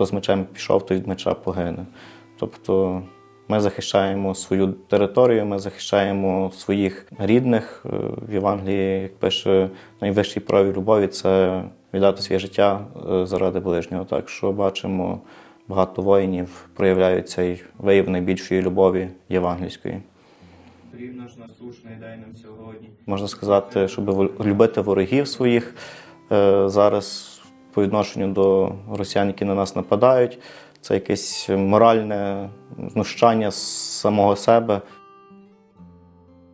хто з мечем пішов, той від меча погине. Тобто ми захищаємо свою територію, ми захищаємо своїх рідних. Е, В Євангелії, як пише найвищий прояв любові, це віддати своє життя е, заради ближнього. Так що бачимо, багато воїнів проявляють цей вияв найбільшої любові євангельської. Рівно ж насушний дай нам сьогодні. Можна сказати, щоб любити ворогів своїх е, зараз по відношенню до росіян, які на нас нападають. Це якесь моральне знущання з самого себе.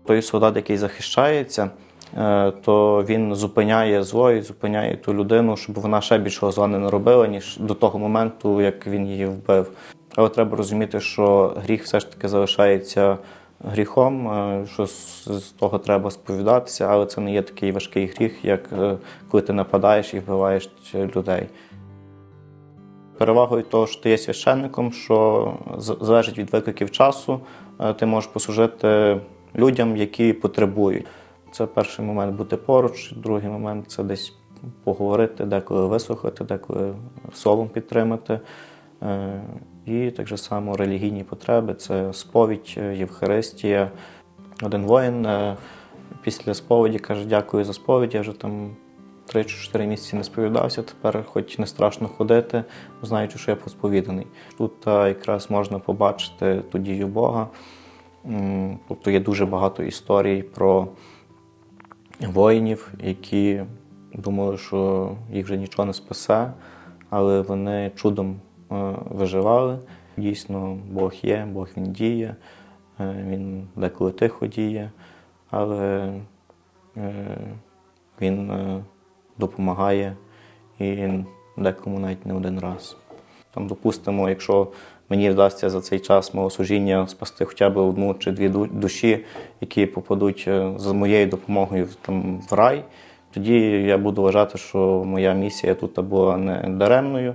Той солдат, який захищається, е, то він зупиняє зло і зупиняє ту людину, щоб вона ще більшого зла не наробила, ніж до того моменту, як він її вбив. Але треба розуміти, що гріх все ж таки залишається гріхом, е, що з того треба сповідатися, але це не є такий важкий гріх, як е, коли ти нападаєш і вбиваєш людей. Перевагою того, що ти є священником, що залежить від викликів часу, е, ти можеш послужити людям, які потребують. Це перший момент бути поруч, другий момент це десь поговорити, деколи вислухати, деколи словом підтримати. І так же само релігійні потреби це сповідь, е, Євхаристія. Один воїн е, після сповіді каже: Дякую за сповідь. Я вже там 3-4 місяці не сповідався. Тепер, хоч не страшно ходити, знаючи, що я посповіданий. Тут е, якраз можна побачити ту дію Бога. Тобто є дуже багато історій про воїнів, які думали, що їх вже нічого не спасе, але вони чудом виживали. Дійсно, Бог є, Бог він діє, е, він деколи тихо діє, але е, він е, допомагає і декому навіть не один раз. Там, допустимо, якщо мені вдасться за цей час мого служіння спасти хоча б одну чи дві душі, які попадуть е, за моєю допомогою там, в рай, тоді я буду вважати, що моя місія тут була не даремною.